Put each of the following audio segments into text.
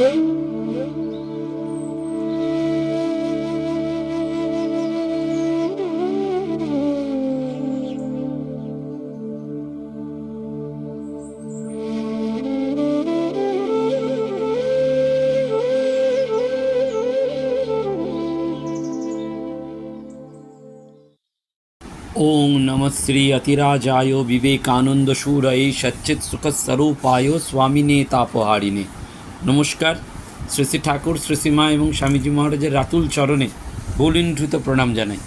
ॐ नमः श्री अतिराजाय विवेकानन्दशूरये सच्चित्सुखस्वरूपाय स्वामिने तापहारिणे নমস্কার। শ্রী শ্রী ঠাকুর, শ্রী শ্রীমা এবং স্বামীজি মহারাজের রাতুল চরণে বহুলিণ্ঠিত প্রণাম জানাই।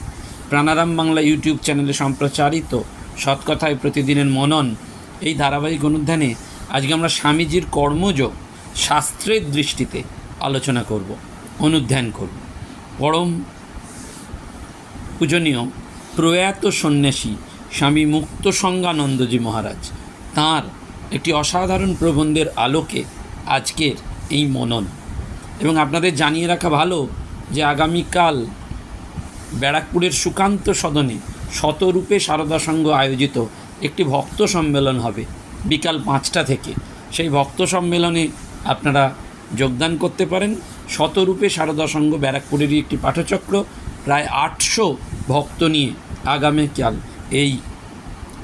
প্রাণারাম বাংলা ইউটিউব চ্যানেলে সম্প্রচারিত সৎকথায় প্রতিদিনের মনন এই ধারাবাহিক অনুধ্যানে আজকে আমরা স্বামীজির কর্মযোগ শাস্ত্রের দৃষ্টিতে আলোচনা করব, অনুধ্যান করব। পরম পূজনীয়, প্রয়াত সন্ন্যাসী স্বামী মুক্ত সঙ্গানন্দজি মহারাজ তাঁর একটি অসাধারণ প্রবন্ধের আলোকে আজকের এই মনন। এবং আপনাদের জানিয়ে রাখা ভালো যে আগামীকাল ব্যারাকপুরের সুকান্ত সদনে শতরূপে সারদা সংঘ আয়োজিত একটি ভক্ত সম্মেলন হবে বিকাল পাঁচটা থেকে। সেই ভক্ত সম্মেলনে আপনারা যোগদান করতে পারেন। শতরূপে সারদা সংঘ ব্যারাকপুরেরই একটি পাঠচক্র। প্রায় আটশো ভক্ত নিয়ে আগামীকাল এই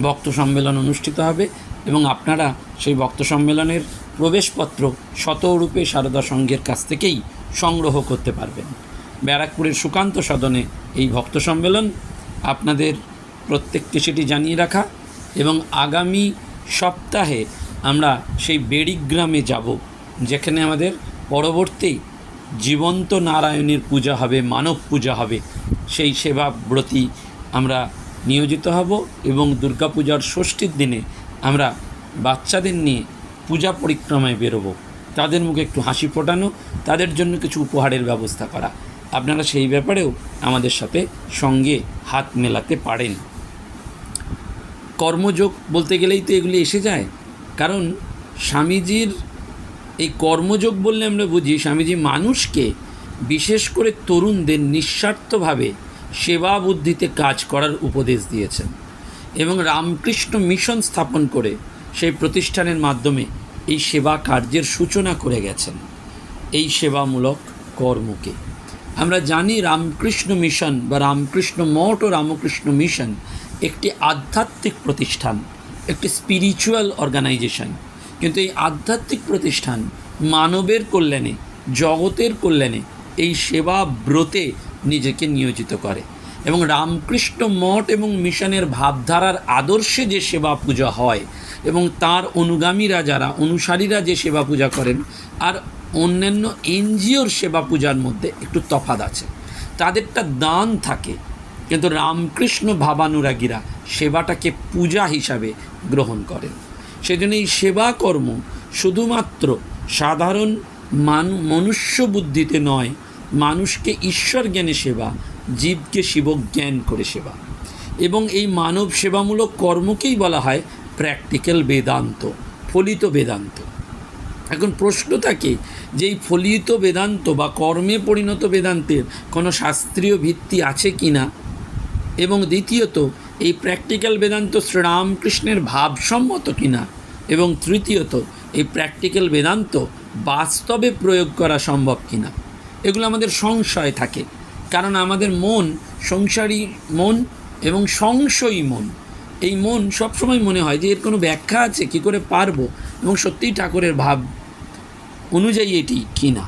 ভক্ত সম্মেলন অনুষ্ঠিত হবে। এবং আপনারা সেই ভক্ত সম্মেলনের প্রবেশপত্র শতরূপে সারদা সংঘের কাছ থেকেই সংগ্রহ করতে পারবেন। ব্যারাকপুরের সুকান্ত সদনে এই ভক্ত সম্মেলন আপনাদের প্রত্যেককে সেটি জানিয়ে রাখা এবং আগামী সপ্তাহে আমরা সেই বেড়িগ্রামে যাব, যেখানে আমাদের পরবর্তী জীবন্ত নারায়ণের পূজা হবে, মানব পূজা হবে। সেই সেবা ব্রতী আমরা নিয়োজিত হব এবং দুর্গাপূজার ষষ্ঠীর দিনে আমরা বাচ্চাদের নিয়ে পূজা পরিক্রমায় বেরোবো। তাদের মুখে একটু হাসি ফোটানো, তাদের জন্য কিছু উপহারের ব্যবস্থা করা। আপনারা সেই ব্যাপারেও আমাদের সাথে সঙ্গে হাত মেলাতে পারেন। কর্মযোগ বলতে গেলেই তো এগুলি এসে যায়। কারণ স্বামীজির এই কর্মযোগ বললে আমরা বুঝি, স্বামীজি মানুষকে বিশেষ করে তরুণদের নিঃস্বার্থভাবে সেবা বুদ্ধিতে কাজ করার উপদেশ দিয়েছেন। এবং রামকৃষ্ণ মিশন স্থাপন করে সেই প্রতিষ্ঠানের মাধ্যমে এই সেবা কার্যের সূচনা করে গেছেন। এই সেবামূলক কর্মকে। আমরা জানি রামকৃষ্ণ মিশন বা রামকৃষ্ণ মঠ ও রামকৃষ্ণ মিশন একটি আধ্যাত্মিক প্রতিষ্ঠান, একটি স্পিরিচুয়াল অর্গানাইজেশন। কিন্তু এই আধ্যাত্মিক প্রতিষ্ঠান মানবের কল্যাণে, জগতের কল্যাণে এই সেবা ব্রতে নিজেকে নিয়োজিত করে। এবং রামকৃষ্ণ মঠ এবং মিশনের ভাবধারার আদর্শে যে সেবা পূজা হয় এবং তার অনুগামীরা যারা, অনুসারীরা যে সেবা পূজা করেন আর অন্যান্য এনজিওর সেবা পূজার মধ্যে একটু তফাৎ আছে। তাদেরটা দান থাকে, কিন্তু রামকৃষ্ণ ভাবানুরাগীরা সেবাটাকে পূজা হিসাবে গ্রহণ করেন। সেজন্য এই সেবা কর্ম শুধুমাত্র সাধারণ মানু, মনুষ্য বুদ্ধিতে নয়, মানুষকে ঈশ্বর জ্ঞানে সেবা জীবকে শিবজ্ঞান করে সেবা। এবং এই মানব সেবামূলক কর্মকেই বলা হয় প্র্যাকটিক্যাল বেদান্ত, ফলিত বেদান্ত। এখন প্রশ্ন থাকে যে এই ফলিত বেদান্ত বা কর্মে পরিণত বেদান্তের কোনো শাস্ত্রীয় ভিত্তি আছে কি না এবং দ্বিতীয়ত, এই প্র্যাকটিক্যাল বেদান্ত শ্রীরামকৃষ্ণের ভাবসম্মত কিনা? এবং তৃতীয়ত, এই প্র্যাকটিক্যাল বেদান্ত বাস্তবে প্রয়োগ করা সম্ভব কিনা? এগুলো আমাদের সংশয় থাকে। কারণ আমাদের মন, সংসারী মন এবং সংশয়ী মন। এই মন সবসময় মনে হয় যে এর কোনো ব্যাখ্যা আছে, কি করে পারব এবং সত্যিই ঠাকুরের ভাব অনুযায়ী এটি কিনা।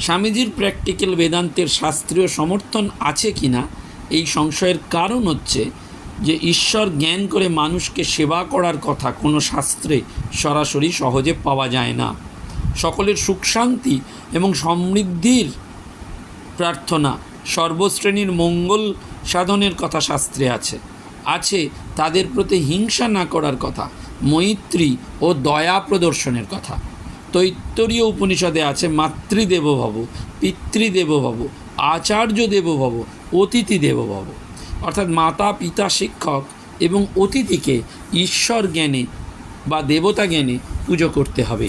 স্বামীজির প্র্যাকটিক্যাল বেদান্তের শাস্ত্রীয় সমর্থন আছে কিনা, এই সংশয়ের কারণ হচ্ছে যে ঈশ্বর জ্ঞান করে মানুষকে সেবা করার কথা কোনো শাস্ত্রে সরাসরি সহজে পাওয়া যায় না। সকলের সুখ শান্তি এবং সমৃদ্ধির প্রার্থনা সর্বশ্রেণীর মঙ্গল সাধনের কথা শাস্ত্রে আছে। আছে তাদের প্রতি হিংসা না করার কথা, মৈত্রী ও দয়া প্রদর্শনের কথা। তৈত্তরীয় উপনিষদে আছে মাতৃদেবভব, পিতৃদেবভব আচার্য দেবভব অতিথি দেবভব অর্থাৎ মাতা, পিতা, শিক্ষক এবং অতিথিকে ঈশ্বর জ্ঞানে বা দেবতা জ্ঞানে পুজো করতে হবে।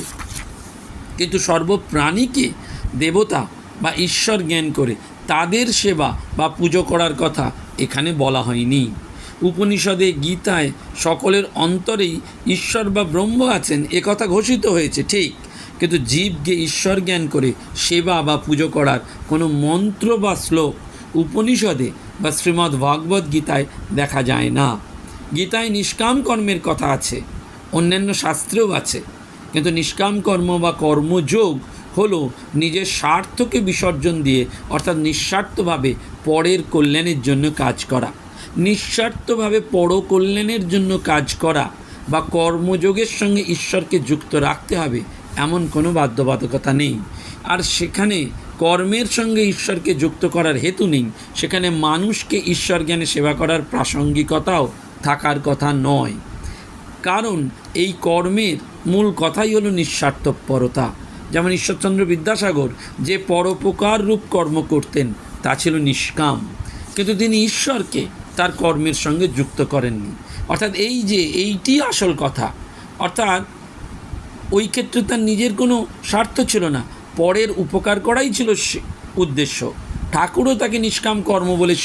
কিন্তু সর্বপ্রাণীকে দেবতা বা ঈশ্বর জ্ঞান করে তাদের সেবা বা পুজো করার কথা এখানে বলা হয়নি। উপনিষদে গীতায় সকলের অন্তরেই ঈশ্বর বা ব্রহ্ম আছেন কথা ঘোষিত হয়েছে, ঠিক। কিন্তু জীবকে ঈশ্বর জ্ঞান করে সেবা বা পুজো করার কোনো মন্ত্র বা শ্লোক উপনিষদে বা শ্রীমদ্ ভগবদ্ গীতায় দেখা যায় না। গীতায় নিষ্কাম কর্মের কথা আছে, অন্যান্য শাস্ত্রেও আছে। কিন্তু নিষ্কাম কর্ম বা কর্মযোগ হলো নিজের স্বার্থকে বিসর্জন দিয়ে, অর্থাৎ নিঃস্বার্থভাবে পরের কল্যাণের জন্য কাজ করা। নিঃস্বার্থভাবে পর কল্যাণের জন্য কাজ করা বা কর্মযোগের সঙ্গে ঈশ্বরকে যুক্ত রাখতে হবে, এমন কোনো বাধ্যবাধকতা নেই। আর সেখানে কর্মের সঙ্গে ঈশ্বরকে যুক্ত করার হেতু নেই। সেখানে মানুষকে ঈশ্বর জ্ঞানে সেবা করার প্রাসঙ্গিকতাও থাকার কথা নয়। কারণ এই কর্মের মূল কথাই হলো নিঃস্বার্থপরতা। যেমন ঈশ্বরচন্দ্র বিদ্যাসাগর যে পরোপকার রূপ কর্ম করতেন, তা ছিল নিষ্কাম। কিন্তু তিনি ঈশ্বরকে তার কর্মের সঙ্গে যুক্ত করেননি। অর্থাৎ এই যে এইটি আসল কথা, অর্থাৎ ওই ক্ষেত্রে তার নিজের কোনো স্বার্থ ছিল না, পরের উপকার করাই ছিল উদ্দেশ্য। ঠাকুরও তাকে নিষ্কাম কর্ম বলে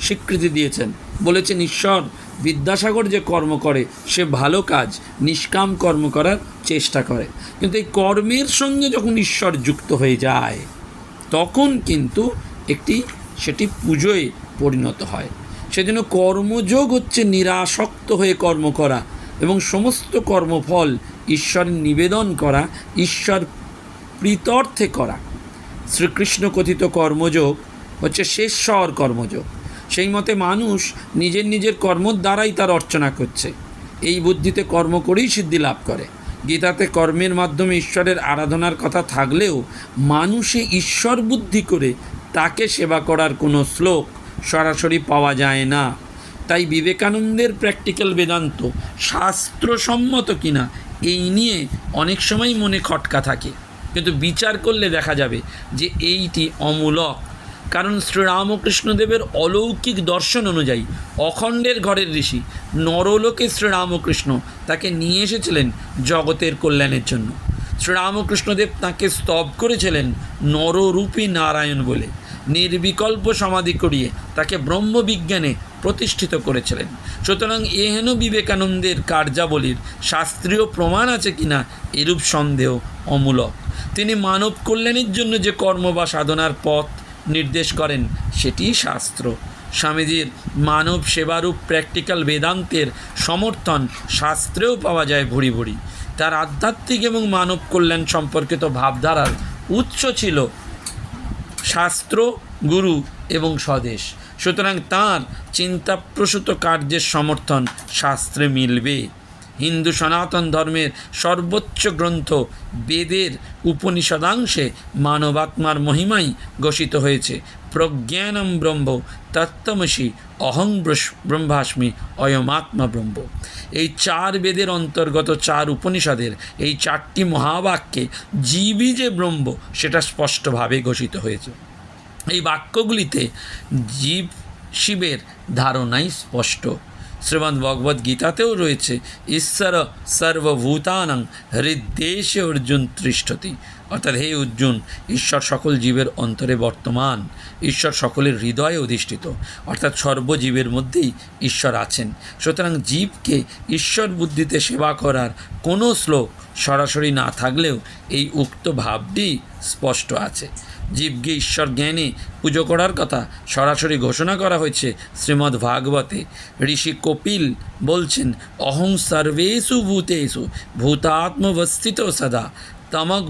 স্বীকৃতি দিয়েছেন। বলেছেন, ঈশ্বর বিদ্যাসাগর যে কর্ম করে, সে ভালো কাজ, নিষ্কাম কর্ম করার চেষ্টা করে। কিন্তু এই কর্মের সঙ্গে যখন ঈশ্বর যুক্ত হয়ে যায়, তখন কিন্তু একটি, সেটি পুজোয় পরিণত হয়। সেজন্য কর্মযোগ হচ্ছে নিরাসক্ত হয়ে কর্ম করা এবং সমস্ত কর্মফল ঈশ্বরের নিবেদন করা, ঈশ্বর প্রীতর্থে করা। শ্রীকৃষ্ণ কথিত কর্মযোগ হচ্ছে শেষর কর্মযোগ। সেই মতে মানুষ নিজের নিজের কর্মর দ্বারাই তার অর্চনা করছে। এই বুদ্ধিতে কর্ম করেই সিদ্ধি লাভ করে। গীতাতে কর্মের মাধ্যমে ঈশ্বরের আরাধনার কথা থাকলেও মানুষে ঈশ্বর বুদ্ধি করে তাকে সেবা করার কোনো শ্লোক সরাসরি পাওয়া যায় না। তাই বিবেকানন্দের প্র্যাকটিক্যাল বেদান্ত শাস্ত্রসম্মত কিনা এই নিয়ে অনেক সময় মনে খটকা থাকে। কিন্তু বিচার করলে দেখা যাবে যে এইটি অমূলক। কারণ শ্রীরামকৃষ্ণদেবের অলৌকিক দর্শন অনুযায়ী অখণ্ডের ঘরের ঋষি নরলোকে শ্রীরামকৃষ্ণ তাকে নিয়ে এসেছিলেন জগতের কল্যাণের জন্য। শ্রীরামকৃষ্ণদেব তাকে স্তব করেছিলেন নররূপী নারায়ণ বলে। নির্বিকল্প সমাধি করিয়ে তাকে ব্রহ্মবিজ্ঞানে প্রতিষ্ঠিত করেছিলেন। সুতরাং এহেন বিবেকানন্দের কার্যাবলীর শাস্ত্রীয় প্রমাণ আছে কিনা এরূপ সন্দেহ অমূলক। তিনি মানব কল্যাণের জন্য যে কর্ম বা সাধনার পথ নির্দেশ করেন। সেটিই শাস্ত্র। স্বামীজির মানব সেবারূপ প্র্যাকটিক্যাল বেদান্তের সমর্থন শাস্ত্রেও পাওয়া যায় ভুড়ি ভুড়ি তার আধ্যাত্মিক এবং মানব কল্যাণ সম্পর্কিত ভাবধারার উৎস ছিল শাস্ত্র, গুরু এবং স্বদেশ। সুতরাং তাঁর চিন্তাপ্রসূত কার্যের সমর্থন শাস্ত্রে মিলবে। হিন্দু সনাতন ধর্মের সর্বোচ্চ গ্রন্থ বেদের উপনিষদাংশে মানবাত্মার মহিমাই ঘোষিত হয়েছে। প্রজ্ঞানম ব্রহ্ম, তত্ত্বমসি, অহং ব্রহ্মাস্মি, অয়মাত্মা ব্রহ্ম। এই চার বেদের অন্তর্গত চার উপনিষদের এই চারটি মহাবাক্যে জীবই যে ব্রহ্ম, সেটা স্পষ্টভাবে ঘোষিত হয়েছে। এই বাক্যগুলিতে জীব শিবের ধারণাই স্পষ্ট। শ্রীমদ্ ভগবদ্ গীতাতেও রয়েছে, ঈশ্বর সর্বভূতানাং হৃদ্দেশে অর্জুন তৃষ্ঠতি। অর্থাৎ হে অর্জুন, ঈশ্বর সকল জীবের অন্তরে বর্তমান, ঈশ্বর সকলের হৃদয়ে অধিষ্ঠিত, অর্থাৎ সর্বজীবের মধ্যেই ঈশ্বর আছেন। সুতরাং জীবকে ঈশ্বর বুদ্ধিতে সেবা করার কোনো শ্লোক সরাসরি না থাকলেও এই উক্ত ভাবটি স্পষ্ট আছে। জীবকে ঈশ্বর জ্ঞানে পুজো করার কথা সরাসরি ঘোষণা করা হয়েছে শ্রীমদ্ ভাগবতে। ঋষি কপিল বলছেন, অহং সর্বেষু ভূতেষু ভূতাত্মবস্থিত সদা। তমক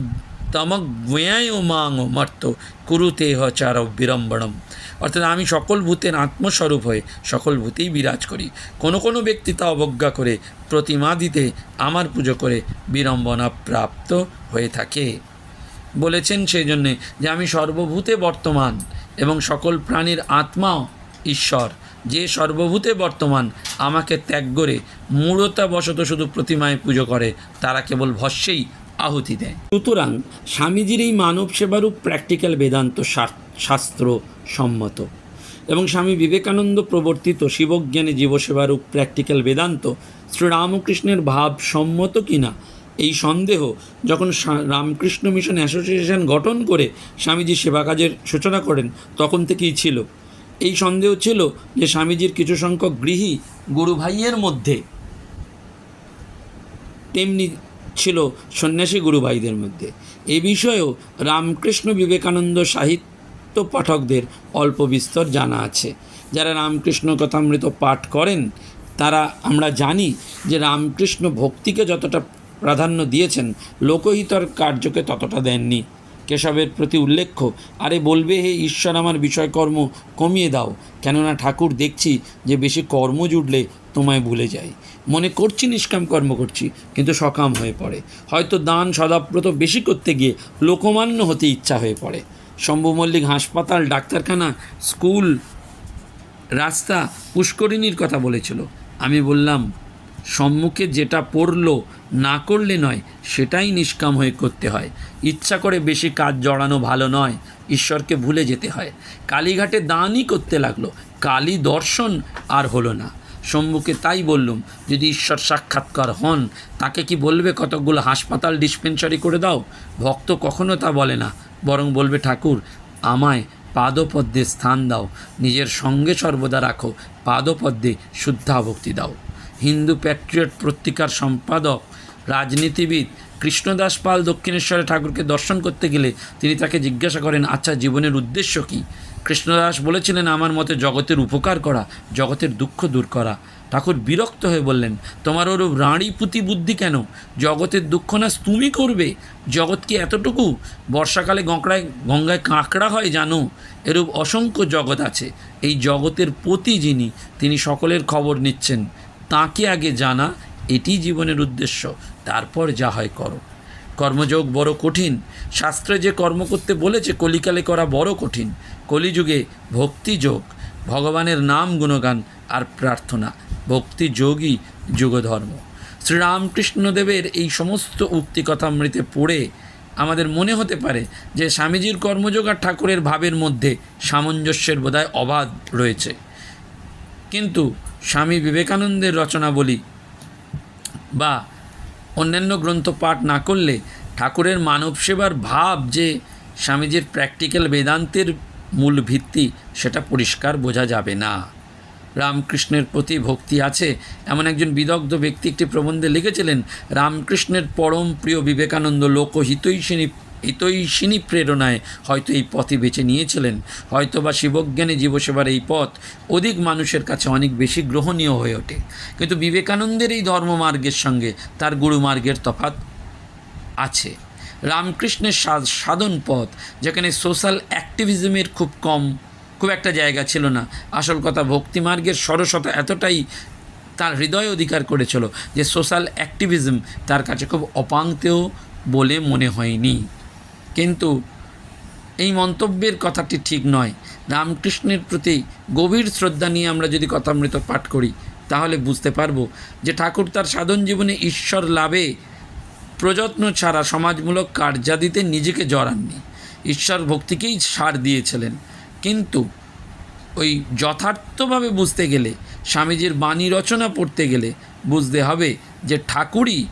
তমক ব্যয় মাং মর্ত কুরুতে চার বিড়ম্বণম। অর্থাৎ আমি সকল ভূতের আত্মস্বরূপ হয়ে সকল ভূতেই বিরাজ করি। কোনো কোনো ব্যক্তি তা অবজ্ঞা করে প্রতিমা দিতে আমার পুজো করে বিড়ম্বনা প্রাপ্ত হয়ে থাকে। বলেছেন সেই জন্যে যে আমি সর্বভূতে বর্তমান এবং সকল প্রাণীর আত্মাও ঈশ্বর। যে সর্বভূতে বর্তমান আমাকে ত্যাগ করে মূঢ়তা বশত শুধু প্রতিমায় পুজো করে, তারা কেবল ভস্যেই আহুতি দেয়। সুতরাং স্বামীজির এই মানব সেবারূপ প্র্যাকটিক্যাল বেদান্ত শাস্ত্র সম্মত। এবং স্বামী বিবেকানন্দ প্রবর্তিত শিবজ্ঞানী জীবসেবারূপ প্র্যাকটিক্যাল বেদান্ত শ্রীরামকৃষ্ণের ভাব সম্মত কিনা এই সন্দেহ যখন রামকৃষ্ণ মিশন অ্যাসোসিয়েশন গঠন করে স্বামীজি সেবা কাজের সূচনা করেন, তখন থেকেই ছিল। এই সন্দেহ ছিল যে স্বামীজির কিছু সংখ্যক গৃহী গুরু ভাইয়ের মধ্যে। তেমনি ছিল সন্ন্যাসী গুরুভাইদের মধ্যে। এ বিষয়েও রামকৃষ্ণ বিবেকানন্দ সাহিত্য পাঠকদের অল্প বিস্তর জানা আছে। যারা রামকৃষ্ণ কথামৃত পাঠ করেন, তারা, আমরা জানি যে রামকৃষ্ণ ভক্তিকে যতটা প্রাধান্য দিয়েছেন, লোকহিতর কার্যকে ততটা দেননি। কেশবের প্রতি উল্লেখ্য, আরে বলবে হে ঈশ্বর, আমার বিষয়কর্ম কমিয়ে দাও। কেননা ঠাকুর দেখছি যে বেশি কর্ম জুড়লে তোমায় ভুলে যাই। মনে করছি নিষ্কাম কর্ম করছি, কিন্তু সকাম হয়ে পড়ে। হয়তো দান সদাব্রত বেশি করতে গিয়ে লোকমান্য হতে ইচ্ছা হয়ে পড়ে। শম্ভু মল্লিক হাসপাতাল, ডাক্তারখানা, স্কুল, রাস্তা পুষ্করিণীর কথা বলেছিল। আমি বললাম সম্মুখে যেটা পড়ল না করলে নয়, সেটাই নিষ্কাম হয়ে করতে হয়। ইচ্ছা করে বেশি কাজ জড়ানো ভালো নয়, ঈশ্বরকে ভুলে যেতে হয়। কালীঘাটে দানই করতে লাগল, কালী দর্শন আর হলো না। সম্মুখে তাই বললুম, যদি ঈশ্বর সাক্ষাৎকার হন, তাকে কি বলবে কতকগুলো হাসপাতাল ডিসপেন্সারি করে দাও? ভক্ত কখনো তা বলে না, বরং বলবে, ঠাকুর, আমায় পাদপদ্মে স্থান দাও, নিজের সঙ্গে সর্বদা রাখো, পাদপদ্মে শুদ্ধা ভক্তি দাও। হিন্দু প্যাট্রিয়ট পত্রিকার সম্পাদক, রাজনীতিবিদ কৃষ্ণদাস পাল দক্ষিণেশ্বরে ঠাকুরকে দর্শন করতে গেলে তিনি তাকে জিজ্ঞাসা করেন আচ্ছা জীবনের উদ্দেশ্য কী? কৃষ্ণদাস বলেছিলেন, আমার মতে জগতের উপকার করা, জগতের দুঃখ দূর করা। ঠাকুর বিরক্ত হয়ে বললেন, তোমার ওরূপ রাঁড়ি পুঁতি বুদ্ধি কেন? জগতের দুঃখ নাশ তুমি করবে। জগৎ কি এতটুকু? বর্ষাকালে গঙ্কড়ায়, গঙ্গায় কাঁকড়া হয় জানো? এরূপ অসংখ্য জগৎ আছে। এই জগতের পতি যিনি, তিনি সকলের খবর নিচ্ছেন। তাকে আগে জানা, এটি জীবনের উদ্দেশ্য, তারপর যা হয় করো। কর্মযোগ বড় কঠিন, শাস্ত্রে যে কর্ম করতে বলেছে, কলিকালে করা বড় কঠিন। কলিযুগে ভক্তিযোগ ভগবানের নাম গুণগান আর প্রার্থনা ভক্তিযোগই যুগধর্ম। শ্রীরামকৃষ্ণদেবের এই সমস্ত উক্তি কথামৃতে পড়ে আমাদের মনে হতে পারে যে স্বামীজির কর্মযোগ আর ঠাকুরের ভাবের মধ্যে সামঞ্জস্যের বোধহয় অবাধ রয়েছে। কিন্তু স্বামী বিবেকানন্দের রচনাবলী বা অন্যান্য গ্রন্থ পাঠ না করলে ঠাকুরের মানব সেবার ভাব যে স্বামীজির প্র্যাকটিক্যাল বেদান্তের মূল ভিত্তি, সেটা পরিষ্কার বোঝা যাবে না। রামকৃষ্ণের প্রতি ভক্তি আছে। এমন একজন বিদগ্ধ ব্যক্তি একটি প্রবন্ধে লিখেছিলেন, রামকৃষ্ণের পরম প্রিয় বিবেকানন্দ লোকহিতৈষিনী হিতৈষিনী প্রেরণায় হয়তো এই পথই বেছে নিয়েছিলেন। হয়তো বা শিবজ্ঞানী জীবসেবার এই পথ অধিক মানুষের কাছে অনেক বেশি গ্রহণীয় হয়ে ওঠে। কিন্তু বিবেকানন্দের এই ধর্মমার্গের সঙ্গে তার গুরুমার্গের তফাৎ আছে। রামকৃষ্ণের সাধন পথ, যেখানে সোশ্যাল অ্যাক্টিভিজমের খুব কম, খুব একটা জায়গা ছিল না। আসল কথা, ভক্তিমার্গের সরসতা এতটাই তার হৃদয় অধিকার করেছিল যে সোশ্যাল অ্যাক্টিভিজম তার কাছে খুব অপাঙ্ক্তেও বলে মনে হয়নি। কিন্তু এই মন্তব্যের কথাটি ঠিক নয়। রামকৃষ্ণের প্রতি গভীর শ্রদ্ধা নিয়ে আমরা যদি কথামৃত পাঠ করি, তাহলে বুঝতে পারব যে ঠাকুর তার সাধন জীবনে ঈশ্বর লাভে প্রযত্ন ছাড়া সমাজমূলক কার্যাদিতে নিজেকে জড়াননি। ঈশ্বর ভক্তিকেই সার দিয়েছিলেন। কিন্তু ওই যথার্থভাবে বুঝতে গেলে, স্বামীজির বাণী রচনা পড়তে গেলে বুঝতে হবে যে ঠাকুরই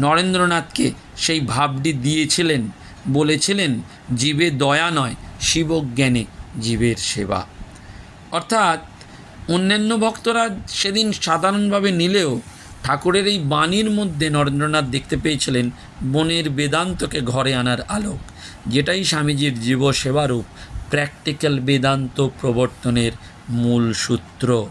নরেন্দ্রনাথকে সেই ভাবটি দিয়েছিলেন। বলেছিলেন, জীবে দয়া নয়, শিবজ্ঞানে জীবের সেবা। অর্থাৎ, অন্যান্য ভক্তরা সেদিন সাধারণভাবে নিলেও ঠাকুরের এই বাণীর মধ্যে নরেন্দ্রনাথ দেখতে পেয়েছিলেন বনের বেদান্তকে ঘরে আনার আলোক, যেটাই স্বামীজির জীব সেবারূপ প্র্যাকটিক্যাল বেদান্ত প্রবর্তনের মূল সূত্র।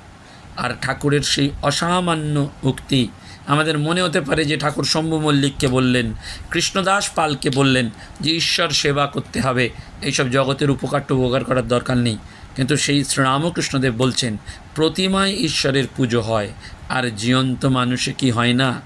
আর ঠাকুরের সেই অসামান্য উক্তি আমাদের মনে হতে পারে যে ঠাকুর শম্ভু মল্লিককে বললেন, কৃষ্ণদাস পালকে বললেন যে ঈশ্বর সেবা করতে হবে। এইসব জগতের উপকার উপকার করার দরকার নেই। কিন্তু সেই শ্রীরামকৃষ্ণদেব বলছেন, প্রতিমায় ঈশ্বরের পুজো হয়, আর জীবন্ত মানুষে কি হয় না?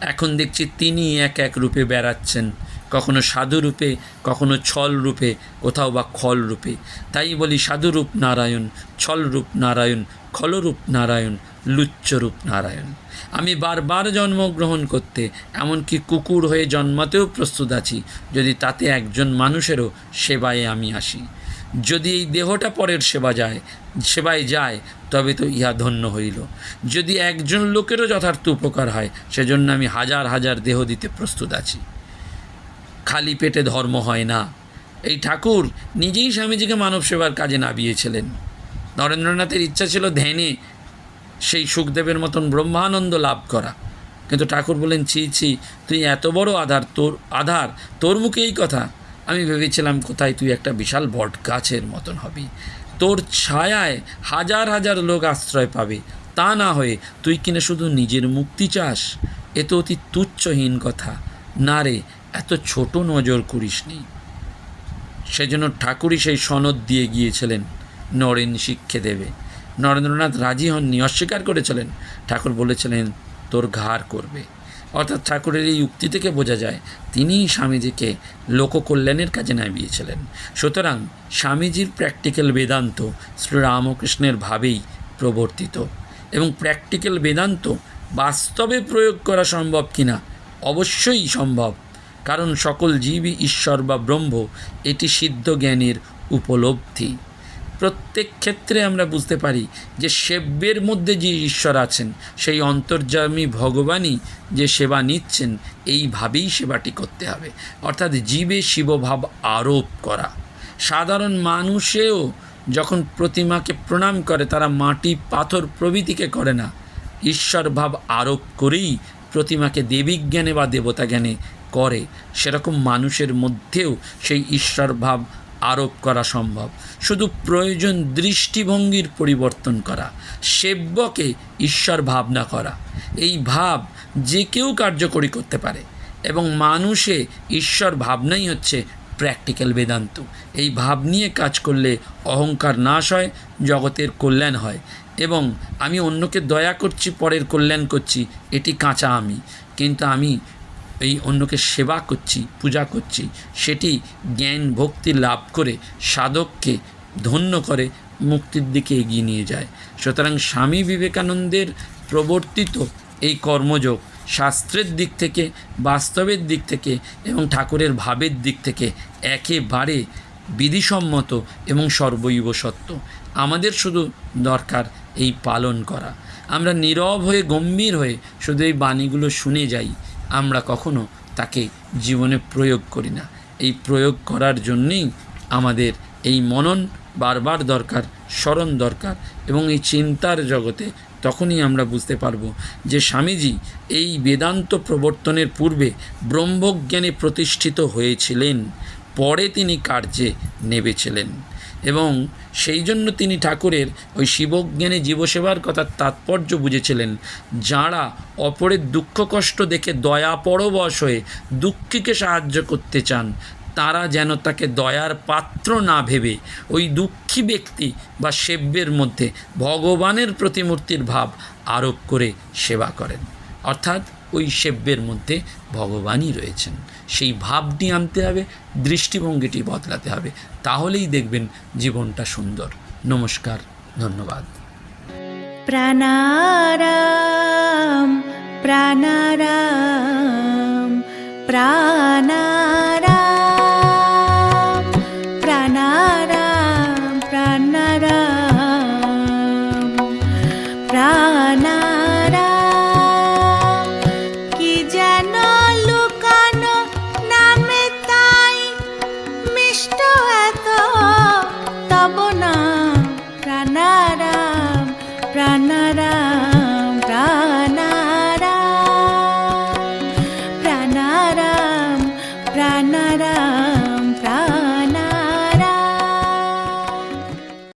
এখন দেখছি তিনি এক এক রূপে বেড়াচ্ছেন। কখনো সাধু রূপে, কখনো ছল রূপে, কোথাও বা খল রূপে। তাই বলি সাধুরূপ নারায়ণ ছলরূপ নারায়ণ খলরূপ নারায়ণ, লুচ্চরূপ নারায়ণ। আমি বারবার জন্মগ্রহণ করতে, এমনকি কুকুর হয়ে জন্মাতেও প্রস্তুত আছি, যদি তাতে একজন মানুষেরও সেবায় আমি আসি। যদি এই দেহটা পরের সেবা যায়, সেবায় যায়, তবে তো ইহা ধন্য হইল। যদি একজন লোকেরও যথার্থ উপকার হয়, সেজন্য আমি হাজার হাজার দেহ দিতে প্রস্তুত আছি। খালি পেটে ধর্ম হয় না। এই ঠাকুর নিজেই স্বামীজিকে মানব সেবার কাজে নামিয়েছিলেন। নরেন্দ্রনাথের ইচ্ছা ছিল ধ্যানে সেই সুখদেবের মতন ব্রহ্মানন্দ লাভ করা। কিন্তু ঠাকুর বললেন, ছি ছি, তুই এত বড় আধার, তোর আধার, তোর মুখে এই কথা? আমি ভেবেছিলাম কোথায় তুই একটা বিশাল বট গাছের মতন হবি। তোর ছায়ায় হাজার হাজার লোক আশ্রয় পাবে। তা না হয়ে তুই কিনা শুধু নিজের মুক্তি চাস? এ তো অতি তুচ্ছহীন কথা। না রে, এত ছোট নজর করিসনি। সেজন্য ঠাকুরই সেই সনদ দিয়ে গিয়েছিলেন। নরেন শিক্ষে দেবে। নরেন্দ্রনাথ রাজি হননি, অস্বীকার করেছিলেন। ঠাকুর বলেছিলেন, তোর ঘাড় করবে। অর্থাৎ ঠাকুরের এই উক্তি থেকে বোঝা যায় তিনিই স্বামীজিকে লোককল্যাণের কাজে নামিয়েছিলেন। সুতরাং স্বামীজির প্র্যাকটিক্যাল বেদান্ত শ্রীরামকৃষ্ণের ভাবেই প্রবর্তিত এবং প্র্যাকটিক্যাল বেদান্ত বাস্তবে প্রয়োগ করা সম্ভব কিনা অবশ্যই সম্ভব, কারণ সকল জীবই ঈশ্বর বা ব্রহ্ম, এটি সিদ্ধ জ্ঞানের উপলব্ধি। প্রত্যেক ক্ষেত্রে আমরা বুঝতে পারি যে সেব্যের মধ্যে যে ঈশ্বর আছেন, সেই অন্তর্যামী ভগবানই যে সেবা নিচ্ছেন, এইভাবেই সেবাটি করতে হবে। অর্থাৎ জীবে শিবভাব আরোপ করা। সাধারণ মানুষেও যখন প্রতিমাকে প্রণাম করে, তারা মাটি, পাথর প্রভৃতিকে করে না। ঈশ্বর ভাব আরোপ করেই প্রতিমাকে দেবিক জ্ঞানে বা দেবতা জ্ঞানে করে। সেরকম মানুষের মধ্যেও সেই ঈশ্বর ভাব আরোপ করা সম্ভব। শুধু প্রয়োজন দৃষ্টিভঙ্গির পরিবর্তন করা, সেব্যকে ঈশ্বর ভাবনা করা। এই ভাব যে কেউ কার্যকরী করতে পারে এবং মানুষে ঈশ্বর ভাবনাই হচ্ছে প্র্যাকটিক্যাল বেদান্ত। এই ভাব নিয়ে কাজ করলে অহংকার নাশ হয়, জগতের কল্যাণ হয় এবং আমি অন্যকে দয়া করছি, পরের কল্যাণ করছি, এটি কাঁচা আমি। কিন্তু আমি এই অন্যকে সেবা করছি, পূজা করছি, সেটি জ্ঞান ভক্তি লাভ করে সাধককে ধন্য করে মুক্তির দিকে এগিয়ে নিয়ে যায়। সুতরাং স্বামী বিবেকানন্দের প্রবর্তিত এই কর্মযোগ শাস্ত্রের দিক থেকে, বাস্তবের দিক থেকে এবং ঠাকুরের ভাবের দিক থেকে একেবারে বিধিসম্মত এবং সর্বৈব সত্য। আমাদের শুধু দরকার এই পালন করা। আমরা নীরব হয়ে গম্ভীর হয়ে শুধু এই বাণীগুলো শুনে যাই। আমরা কখনো তাকে জীবনে প্রয়োগ করি না। এই প্রয়োগ করার জন্যেই আমাদের এই মনন বারবার দরকার, স্মরণ দরকার এবং এই চিন্তার জগতে তখনই আমরা বুঝতে পারব যে স্বামীজি এই বেদান্ত প্রবর্তনের পূর্বে ব্রহ্মজ্ঞানে প্রতিষ্ঠিত হয়েছিলেন, পরে তিনি কার্যে নেবেছিলেন এবং সেই জন্য তিনি ঠাকুরের ওই শিবজ্ঞানে জীবসেবার কথা তাৎপর্য বুঝেছিলেন, যাঁরা অপরের দুঃখ কষ্ট দেখে দয়া পরবশ হয়ে দুঃখীকে সাহায্য করতে চান, তারা যেন তাকে দয়ার পাত্র না ভেবে ওই দুঃখী ব্যক্তি বা সেব্যের মধ্যে ভগবানের প্রতিমূর্তির ভাব আরোপ করে সেবা করেন। অর্থাৎ ওই সেব্যের মধ্যে ভগবানই রয়েছেন। সেই ভাবটি আনতে হবে, দৃষ্টিভঙ্গিটি বদলাতে হবে। তাহলেই দেখবেন জীবনটা সুন্দর। নমস্কার ধন্যবাদ। প্রাণারাম প্রাণারাম প্রাণারাম।